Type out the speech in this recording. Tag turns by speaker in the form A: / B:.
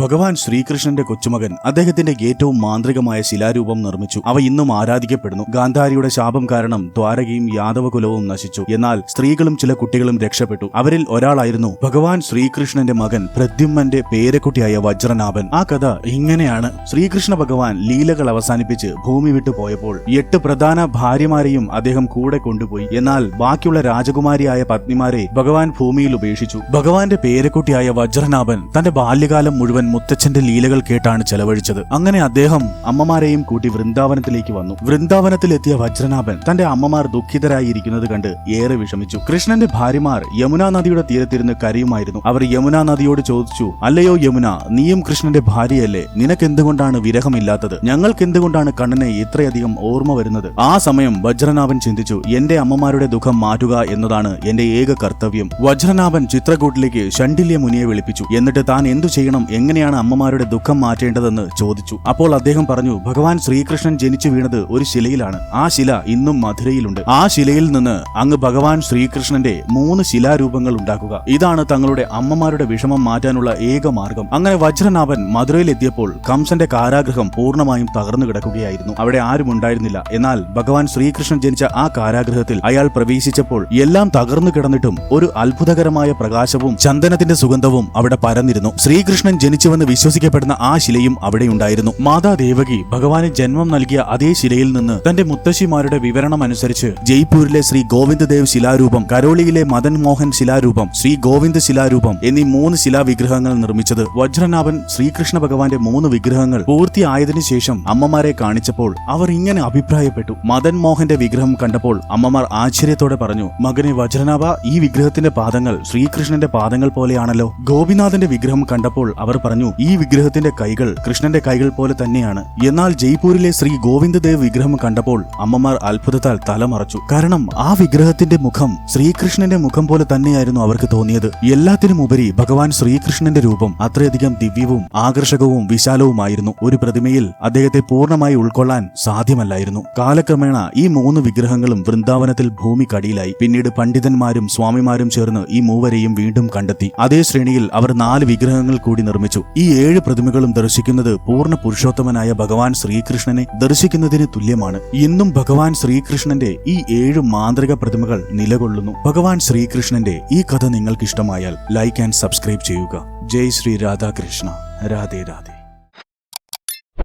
A: ഭഗവാൻ ശ്രീകൃഷ്ണന്റെ കൊച്ചുമകൻ അദ്ദേഹത്തിന്റെ ഏറ്റവും മാന്ത്രികമായ ശിലാരൂപം നിർമ്മിച്ചു. അവ ഇന്നും ആരാധിക്കപ്പെടുന്നു. ഗാന്ധാരിയുടെ ശാപം കാരണം ദ്വാരകയും യാദവകുലവും നശിച്ചു. എന്നാൽ സ്ത്രീകളും ചില കുട്ടികളും രക്ഷപ്പെട്ടു. അവരിൽ ഒരാളായിരുന്നു ഭഗവാൻ ശ്രീകൃഷ്ണന്റെ മകൻ പ്രദ്യുമ്മന്റെ പേരക്കുട്ടിയായ വജ്രനാഭൻ. ആ കഥ ഇങ്ങനെയാണ്. ശ്രീകൃഷ്ണ ഭഗവാൻ ലീലകൾ അവസാനിപ്പിച്ച് ഭൂമി വിട്ടു പോയപ്പോൾ എട്ട് പ്രധാന ഭാര്യമാരെയും അദ്ദേഹം കൂടെ കൊണ്ടുപോയി. എന്നാൽ ബാക്കിയുള്ള രാജകുമാരിയായ പത്നിമാരെ ഭഗവാൻ ഭൂമിയിൽ ഉപേക്ഷിച്ചു. ഭഗവാന്റെ പേരക്കുട്ടിയായ വജ്രനാഭൻ തന്റെ ബാല്യകാലം മുഴുവൻ മുത്തച്ഛന്റെ ലീലകൾ കേട്ടാണ് ചെലവഴിച്ചത്. അങ്ങനെ അദ്ദേഹം അമ്മമാരെയും കൂട്ടി വൃന്ദാവനത്തിലേക്ക് വന്നു. വൃന്ദാവനത്തിലെത്തിയ വജ്രനാഭൻ തന്റെ അമ്മമാർ ദുഃഖിതരായിരിക്കുന്നത് കണ്ട് ഏറെ വിഷമിച്ചു. കൃഷ്ണന്റെ ഭാര്യമാർ യമുനാ നദിയുടെ തീരത്തിരുന്ന് കരയുമായിരുന്നു. അവർ യമുനാ നദിയോട് ചോദിച്ചു അല്ലയോ യമുന നീയും കൃഷ്ണന്റെ ഭാര്യയല്ലേ? നിനക്കെന്തുകൊണ്ടാണ് വിരഹമില്ലാത്തത്? ഞങ്ങൾക്ക് എന്തുകൊണ്ടാണ് കണ്ണനെ ഇത്രയധികം ഓർമ്മ വരുന്നത്? ആ സമയം വജ്രനാഭൻ ചിന്തിച്ചു എന്റെ അമ്മമാരുടെ ദുഃഖം മാറ്റുക എന്നതാണ് എന്റെ ഏക കർത്തവ്യം. വജ്രനാഭൻ ചിത്രകൂട്ടിലേക്ക് ശണ്ഡില്യ മുനിയെ വിളിപ്പിച്ചു. എന്നിട്ട് താൻ എന്തു ചെയ്യണം? എങ്ങനെയാണ് അമ്മമാരുടെ ദുഃഖം മാറ്റേണ്ടതെന്ന് ചോദിച്ചു. അപ്പോൾ അദ്ദേഹം പറഞ്ഞു ഭഗവാൻ ശ്രീകൃഷ്ണൻ ജനിച്ചു വീണത് ഒരു ശിലയിലാണ്. ആ ശില ഇന്നും മധുരയിലുണ്ട്. ആ ശിലയിൽ നിന്ന് അങ്ങ് ഭഗവാൻ ശ്രീകൃഷ്ണന്റെ മൂന്ന് ശിലാരൂപങ്ങൾ ഉണ്ടാക്കുക. ഇതാണ് തങ്ങളുടെ അമ്മമാരുടെ വിഷമം മാറ്റാനുള്ള ഏക മാർഗം. അങ്ങനെ വജ്രനാഭൻ മധുരയിലെത്തിയപ്പോൾ കംസന്റെ കാരാഗ്രഹം പൂർണമായും തകർന്നു കിടക്കുകയായിരുന്നു. അവിടെ ആരും ഉണ്ടായിരുന്നില്ല. എന്നാൽ ഭഗവാൻ ശ്രീകൃഷ്ണൻ ജനിച്ച ആ കാരാഗ്രഹത്തിൽ അയാൾ പ്രവേശിച്ചപ്പോൾ എല്ലാം തകർന്നു കിടന്നിട്ടും ഒരു അത്ഭുതകരമായ പ്രകാശവും ചന്ദനത്തിന്റെ സുഗന്ധവും അവിടെ പരന്നിരുന്നു. ശ്രീകൃഷ്ണൻ ജനിച്ചുവെന്ന് വിശ്വസിക്കപ്പെടുന്ന ആ ശിലയും അവിടെയുണ്ടായിരുന്നു. മാതാ ദേവകി ഭഗവാന് ജന്മം നൽകിയ അതേ ശിലയിൽ നിന്ന് തന്റെ മുത്തശ്ശിമാരുടെ വിവരണം അനുസരിച്ച് ജയ്പൂരിലെ ശ്രീ ഗോവിന്ദ് ദേവ് ശിലാരൂപം കരോളിയിലെ മദൻ മോഹൻ ശിലാരൂപം ശ്രീ ഗോവിന്ദ് ശിലാരൂപം എന്നീ മൂന്ന് ശിലാവിഗ്രഹങ്ങൾ നിർമ്മിച്ചത് വജ്രനാഭൻ ശ്രീകൃഷ്ണ ഭഗവാന്റെ മൂന്ന് വിഗ്രഹങ്ങൾ പൂർത്തിയായതിനു ശേഷം അമ്മമാരെ കാണിച്ചപ്പോൾ അവർ ഇങ്ങനെ അഭിപ്രായപ്പെട്ടു. മദൻ മോഹന്റെ വിഗ്രഹം കണ്ടപ്പോൾ അമ്മമാർ ആശ്ചര്യത്തോടെ പറഞ്ഞു മകനെ വജ്രനാഭ ഈ വിഗ്രഹത്തിന്റെ പാദങ്ങൾ ശ്രീകൃഷ്ണന്റെ പാദങ്ങൾ പോലെയാണല്ലോ. ഗോപിനാഥന്റെ വിഗ്രഹം കണ്ടപ്പോൾ അവർ പറഞ്ഞു ഈ വിഗ്രഹത്തിന്റെ കൈകൾ കൃഷ്ണന്റെ കൈകൾ പോലെ തന്നെയാണ്. എന്നാൽ ജയ്പൂരിലെ ശ്രീ ഗോവിന്ദദേവ് വിഗ്രഹം കണ്ടപ്പോൾ അമ്മമാർ അത്ഭുതത്താൽ തലമറച്ചു. കാരണം ആ വിഗ്രഹത്തിന്റെ മുഖം ശ്രീകൃഷ്ണന്റെ മുഖം പോലെ തന്നെയായിരുന്നു അവർക്ക് തോന്നിയത്. എല്ലാത്തിനും ഉപരി ഭഗവാൻ ശ്രീകൃഷ്ണന്റെ രൂപം അത്രയധികം ദിവ്യവും ആകർഷകവും വിശാലവുമായിരുന്നു. ഒരു പ്രതിമയിൽ അദ്ദേഹത്തെ പൂർണമായി ഉൾക്കൊള്ളാൻ സാധ്യമല്ലായിരുന്നു. കാലക്രമേണ ഈ മൂന്ന് വിഗ്രഹങ്ങളും വൃന്ദാവനത്തിൽ ഭൂമിക്കടിയിലായി. പിന്നീട് പണ്ഡിതന്മാരും സ്വാമിമാരും ചേർന്ന് ഈ മൂവരെയും വീണ്ടും കണ്ടെത്തി. അതേ ശ്രേണിയിൽ അവർ നാല് വിഗ്രഹങ്ങൾ കൂടി നിർമ്മിച്ചു. ഈ ഏഴ് പ്രതിമകളും ദർശിക്കുന്നത് പൂർണ പുരുഷോത്തമനായ ഭഗവാൻ ശ്രീകൃഷ്ണനെ ദർശിക്കുന്നതിന് തുല്യമാണ്. ഇന്നും ഭഗവാൻ ശ്രീകൃഷ്ണന്റെ ഈ ഏഴ് മാന്ത്രിക പ്രതിമകൾ നിലകൊള്ളുന്നു. ഭഗവാൻ ശ്രീകൃഷ്ണന്റെ ഈ കഥ നിങ്ങൾക്ക് ഇഷ്ടമായാൽ ലൈക്ക് ആൻഡ് സബ്സ്ക്രൈബ് ചെയ്യുക. ജയ് ശ്രീ രാധാകൃഷ്ണ. രാധേ രാധേ.